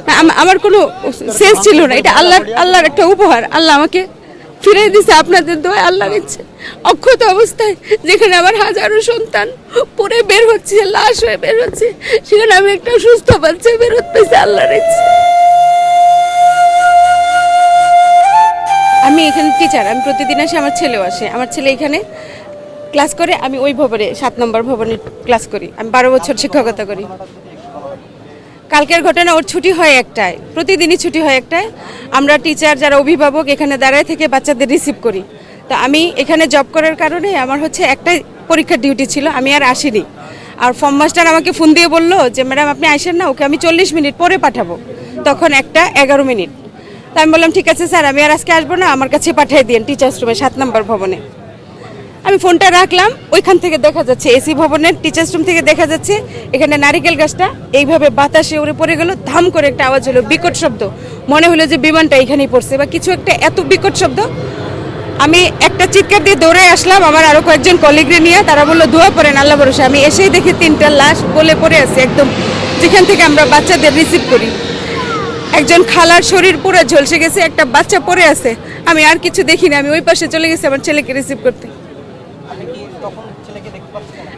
আম- আমার কোনো সেন্স ছিল না। এটা আল্লাহর আল্লাহর একটা উপহার। আল্লাহ আমাকে ফিরে দিছে আপনাদের দোয়া আল্লাহ দিচ্ছে। অক্ষত অবস্থায় যেখানে আমার হাজারো সন্তান পরে বের হচ্ছে, লাশ হয়ে বের হচ্ছে, সেখানে আমি একটা সুস্থ বাচ্চা বের পেয়েছি আল্লাহর ইচ্ছে আমি এখানে টিচার আমি প্রতিদিন আসি আমার ছেলেও আসে। আমার ছেলে এখানে ক্লাস করে, আমি ওই ভবনে, সাত নম্বর ভবনে ক্লাস করি। আমি বারো বছর শিক্ষকতা করি। কালকের ঘটনা, ওর ছুটি হয় একটায়। প্রতিদিনই ছুটি হয় একটায়। আমরা টিচার যারা অভিভাবক, এখানে দাঁড়ায় থেকে বাচ্চাদের রিসিভ করি। তো আমি এখানে জব করার কারণে আমার হচ্ছে একটাই পরীক্ষার ডিউটি ছিল, আমি আর আসিনি। আর ফর্ম মাস্টার আমাকে ফোন দিয়ে বলল যে ম্যাডাম আপনি আসেন না, ওকে আমি চল্লিশ মিনিট পরে পাঠাবো। তখন একটা এগারো মিনিট। তা আমি বললাম, ঠিক আছে স্যার, আমি আর আজকে আসব না, আমার কাছে পাঠিয়ে দিন টিচার্স রুমে সাত নম্বর ভবনে। আমি ফোনটা রাখলাম, ওইখান থেকে দেখা যাচ্ছে, এসি ভবনের টিচার্স রুম থেকে দেখা যাচ্ছে, এখানে নারিকেল গাছটা, এইভাবে বাতাসে উড়ে পড়ে গেল, ধাম করে একটা আওয়াজ হলো বিকট শব্দ। মনে হলো যে বিমানটা এখানেই পড়ছে, বা কিছু একটা এত বিকট শব্দ। আমি একটা চিৎকার দিয়ে দৌড়ে আসলাম আমার আরও কয়েকজন কলিগরে নিয়ে, তারা বলল দোয়া পড়েন আল্লাহ ভরসা। আমি এসেই দেখি তিনটা লাশ গলে পড়ে আছে একদম, যেখান থেকে আমরা বাচ্চাদের রিসিভ করি। একজন খালার শরীর পুরো ঝলসে গেছে, একটা বাচ্চা পড়ে আছে। আমি আর কিছু দেখিনি আমি ওই পাশে চলে গেছি, আমার ছেলেকে রিসিভ করতে।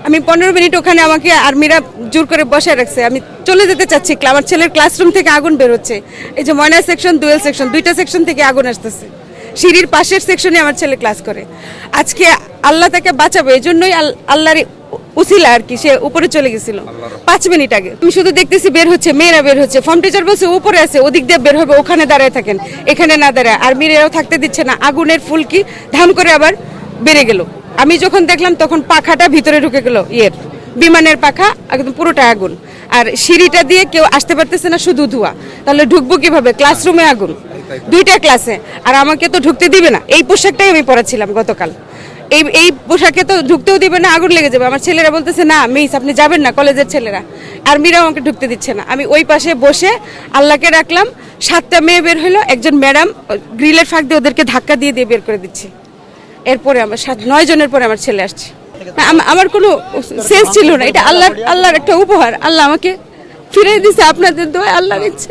আমি পনেরো মিনিট ওখানে আমাকে আর্মিরা জোর করে বসায় রাখছে। আমি চলে যেতে চাচ্ছি আমার ছেলের ক্লাসরুম থেকে আগুন বেরোচ্ছে। এই যে ময়না সেকশন দুয়েল সেকশন দুইটা সেকশন থেকে আগুন আসতেছে। সিঁড়ির পাশের সেকশনে আমার ছেলে ক্লাস করে। আজকে আল্লাহ তাকে বাঁচাবে এই জন্যই আল- আল্লাহর উসিলা আর কি সে উপরে চলে গেছিল। পাঁচ মিনিট আগে। আমি শুধু দেখতেছি বের হচ্ছে মেয়েরা বের হচ্ছে। ফর্ম টিচার বলছে উপরে আছে ওদিক দিয়ে বের হবে ওখানে দাঁড়ায় থাকেন। এখানে না দাঁড়ায়। আর মেয়েরাও থাকতে দিচ্ছে না। আগুনের ফুলকি ধাম করে আবার বেড়ে গেল। আমি যখন দেখলাম তখন পাখাটা ভিতরে ঢুকে গেল, ইয়ের। বিমানের পাখা, একদম পুরোটা আগুন। আর সিঁড়িটা দিয়ে কেউ আসতে পারতেছে না, শুধু ধোয়া। তাহলে ঢুকবো কীভাবে? ক্লাসরুমে আগুন। দুইটা ক্লাসে। আর আমাকে তো ঢুকতে দিবে না। এই পোশাকটাই আমি পরেছিলাম গতকাল। এই এই পোশাকে তো ঢুকতেও দিবে না, আগুন লেগে যাবে। আমার ছেলেরা বলতেছে, না, মিস, আপনি যাবেন না, কলেজের ছেলেরা। আর মিরাও আমাকে ঢুকতে দিচ্ছে না। আমি ওই পাশে বসে আল্লাহকে রাখলাম। সাতটা মেয়ে বের হলো। একজন ম্যাডাম, গ্রিলের ফাঁক দিয়ে ওদেরকে ধাক্কা দিয়ে দিয়ে বের করে দিচ্ছি। এরপরে আমার সাত, নয় জনের পরে আমার ছেলে আসছে। আমার কোনো সেন্স ছিল না। এটা আল্লাহর আল্লাহর একটা উপহার। আল্লাহ আমাকে ফিরে দিছে আপনাদের দোয়া আল্লাহ দিচ্ছে।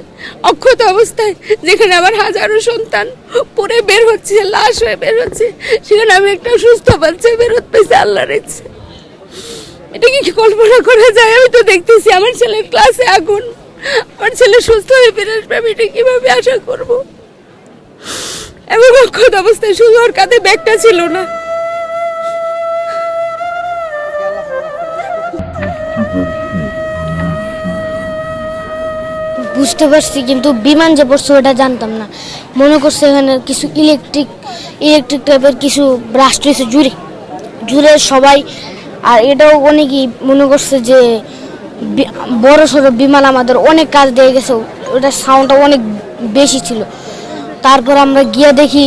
অক্ষত অবস্থায় যেখানে আমার হাজারো সন্তান পরে বের হচ্ছে, লাশ হয়ে বের হচ্ছে, সেখানে আমি একটা সুস্থ বাচ্চা বের হতে পেয়েছি আল্লাহর ইচ্ছে এটা কি কল্পনা করা যায়? আমি তো দেখতেছি আমার ছেলের ক্লাসে আগুন, আমার ছেলে সুস্থ হয়ে আসবে, আমি এটা কীভাবে আশা করব? এবং অক্ষত অবস্থায় শুধু ওর কাঁধে ব্যাগটা ছিল না। বুঝতে পারছি, কিন্তু বিমান যে পড়ছে ওটা জানতাম না। মনে করছে এখানে কিছু ইলেকট্রিক ইলেকট্রিক টাইপের কিছু ব্রাস্ট হয়েছে জুড়ে। জুড়ে সবাই, আর এটাও অনেকেই মনে করছে যে বড় সড়ো বিমান আমাদের অনেক কাজ দিয়ে গেছে, ওটার সাউন্ডটা অনেক বেশি ছিল। তারপর আমরা গিয়ে দেখি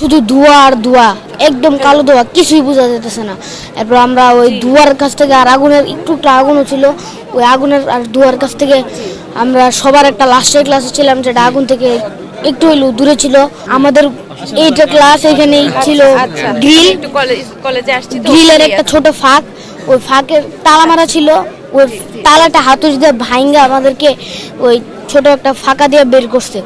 শুধু ধোয়া আর ধোয়া একদম কালো ধোয়া কিছুই বোঝা যেতেছে না। এরপর আমরা ওই ধোয়ার কাছ থেকে আর আগুনের একটু একটু আগুনও ছিল ওই আগুনের আর ধোয়ার কাছ থেকে আমরা সবার একটা লাস্টের ক্লাসে ছিলাম যেটা আগুন থেকে একটু হইলেও দূরে ছিল। আমাদের এইটা ক্লাস এখানেই ছিল গ্রিল আসছি তো গ্রিলের একটা ছোট ফাঁক ওই ফাঁকের তালা মারা ছিল ওই তালাটা হাতুড়ি দিয়ে ভাইঙ্গা আমাদেরকে ওই ছোট একটা ফাঁকা দিয়ে বের করছে।